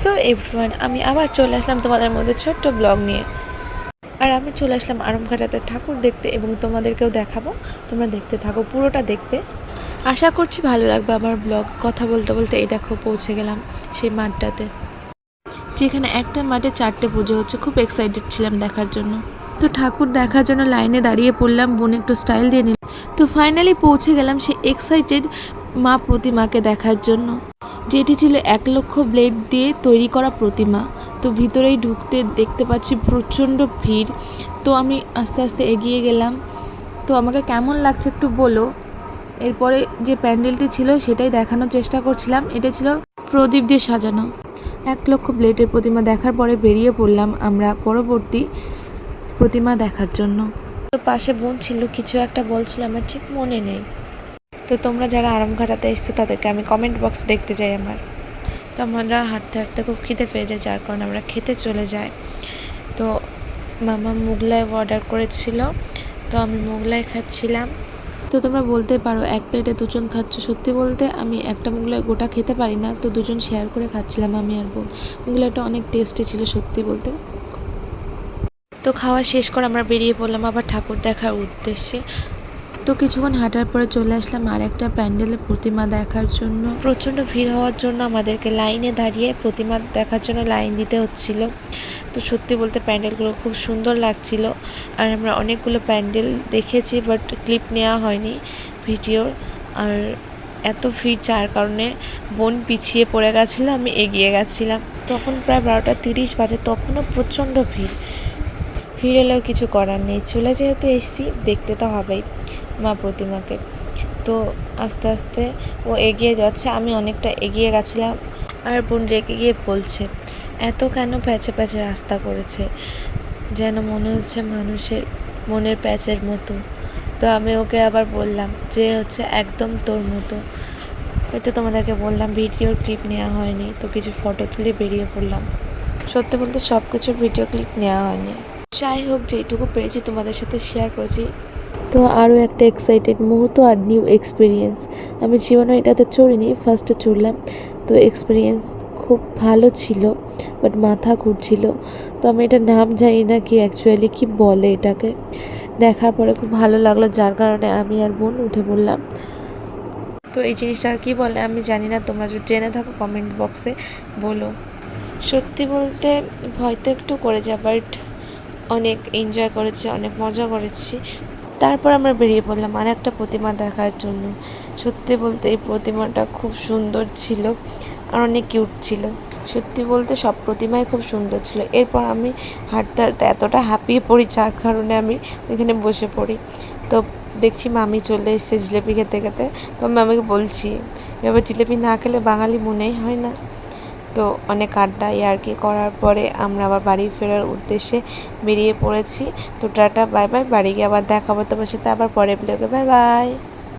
So everyone আমি আবার চলে আসলাম তোমাদের মধ্যে ছোট্ট ব্লগ নিয়ে। আর আমি চলে আসলাম আরমঘাটাতে ঠাকুর দেখতে এবং তোমাদেরকেও দেখাবো। তোমরা দেখতে থাকো, পুরোটা দেখবে। আশা করছি ভালো লাগবে আমার ব্লগ কথা বলতে বলতে এই দেখো পৌঁছে গেলাম সেই মাঠটাতে। যেখানে একটা মাঠে চারটে পুজো হচ্ছে, খুব এক্সাইটেড ছিলাম দেখার জন্য। তো ঠাকুর দেখার জন্য লাইনে দাঁড়িয়ে পড়লাম বোন একটু স্টাইল দিয়ে নিলাম। তো ফাইনালি পৌঁছে গেলাম সে এক্সাইটেড মা প্রতিমাকে দেখার জন্য। যেটি ছিল এক লক্ষ ব্লেড দিয়ে তৈরি করা প্রতিমা। তো ভিতরেই ঢুকতে দেখতে পাচ্ছি প্রচণ্ড ভিড়। তো আমি আস্তে আস্তে এগিয়ে গেলাম। তো আমাকে কেমন লাগছে একটু বলো। এরপরে যে প্যান্ডেলটি ছিল সেটাই দেখানোর চেষ্টা করছিলাম। এটা ছিল প্রদীপ দিয়ে সাজানো। এক লক্ষ ব্লেডের প্রতিমা দেখার পরে বেরিয়ে পড়লাম আমরা পরবর্তী প্রতিমা দেখার জন্য। তো পাশে বোন ছিল, কিছু একটা বলছিল, আমার ঠিক মনে নেই। তো তোমরা যারা আরামঘাটাতে এসছো, তাদেরকে আমি কমেন্ট বক্স দেখতে চাই আমার। তো আমরা হাঁটতে হাঁটতে খুব খিদে পেয়ে যায়, যার কারণে আমরা খেতে চলে যাই। তো মামা মুগলাই অর্ডার করেছিল, তো আমি মুগলাই খাচ্ছিলাম। তো তোমরা বলতে পারো, এক প্লেটে দুজন খাচ্ছ। সত্যি বলতে আমি একটা মুগলাই গোটা খেতে পারি না, তো দুজন শেয়ার করে খাচ্ছিলাম আমি আর বোন। মুগলাইটা অনেক টেস্টি ছিল, সত্যি বলতে। তো খাওয়া শেষ করে আমরা বেরিয়ে পড়লাম আবার ঠাকুর দেখার উদ্দেশ্যে। তো কিছুক্ষণ হাঁটার পরে চলে আসলাম আর একটা প্যান্ডেলে প্রতিমা দেখার জন্য। প্রচণ্ড ভিড় হওয়ার জন্য আমাদেরকে লাইনে দাঁড়িয়ে প্রতিমা দেখার জন্য লাইন দিতে হচ্ছিল। তো সত্যি বলতে প্যান্ডেলগুলো খুব সুন্দর লাগছিল। আর আমরা অনেকগুলো প্যান্ডেল দেখেছি, বাট ক্লিপ নেওয়া হয়নি ভিডিওর। আর এত ভিড় যার কারণে বোন পিছিয়ে পড়ে গেছিল, আমি এগিয়ে গেছিলাম। তখন প্রায় বারোটা তিরিশ বাজে, তখনও প্রচণ্ড ভিড়। ভিড় এলেও কিছু করার নেই। চলে যেহেতু এসছি দেখতে তো হবেই। মা প্রতিমাকে। তো আস্তে আস্তে ও এগিয়ে যাচ্ছে। আমি অনেকটা এগিয়ে গেছিলাম আর বোন রেগে গিয়ে বলছে, এত কেন প্যাচে প্যাচে রাস্তা করেছে? যেন মনে হচ্ছে মানুষের মনের প্যাচের মতো। তো আমি ওকে আবার বললাম, যে হচ্ছে একদম তোর মতো। ওই তো তোমাদেরকে বললাম, ভিডিওর ক্লিপ নেওয়া হয়নি। তো কিছু ফটো তুলে বেরিয়ে পড়লাম। সত্যি বলতে সব কিছুর ভিডিও ক্লিপ নেওয়া হয়নি। যাই হোক, যেটুকু পেরেছি তোমাদের সাথে শেয়ার করেছি। তো আরও একটা এক্সাইটেড মুহূর্ত আর নিউ এক্সপিরিয়েন্স আমি জীবনে এটাতে চড়িনি ফার্স্টে চড়লাম। তো এক্সপিরিয়েন্স খুব ভালো ছিল বাট মাথা ঘুরছিল। তো আমি এটা নাম জানি না কি অ্যাকচুয়ালি কি বলে এটাকে। দেখার পরে খুব ভালো লাগল, যার কারণে আমি আর বোন উঠে পড়লাম। তো এই জিনিসটা কি বলে আমি জানি না, তোমরা যদি জেনে থাকো কমেন্ট বক্সে বলো। সত্যি বলতে ভয় তো একটু করে যা বাট অনেক এনজয় করেছি, অনেক মজা করেছি। তারপর আমরা বেরিয়ে পড়লাম আর একটা প্রতিমা দেখার জন্য। সত্যি বলতে এই প্রতিমাটা খুব সুন্দর ছিল আর অনেক কিউট ছিল। সত্যি বলতে সব প্রতিমাই খুব সুন্দর ছিল। এরপর আমি হাঁটতে হাঁটতে এতটা হাঁপিয়ে পড়ি, যার কারণে আমি ওইখানে বসে পড়ি। তো দেখছি মামি চলে এসেছে জিলেপি খেতে খেতে। তো আমি মামিকে বলছি এবার জিলেপি না খেলে বাঙালি মনেই হয় না। তো অনেক আড্ডা ইয়ার্কি করার পরে আমরা আবার বাড়ি ফেরার উদ্দেশ্যে বেরিয়ে পড়েছি। তো টাটা, বাই বাই, বাড়ি গিয়ে আবার দেখাবো তোমার সাথে আবার পরে। ব্লগে বাই বাই।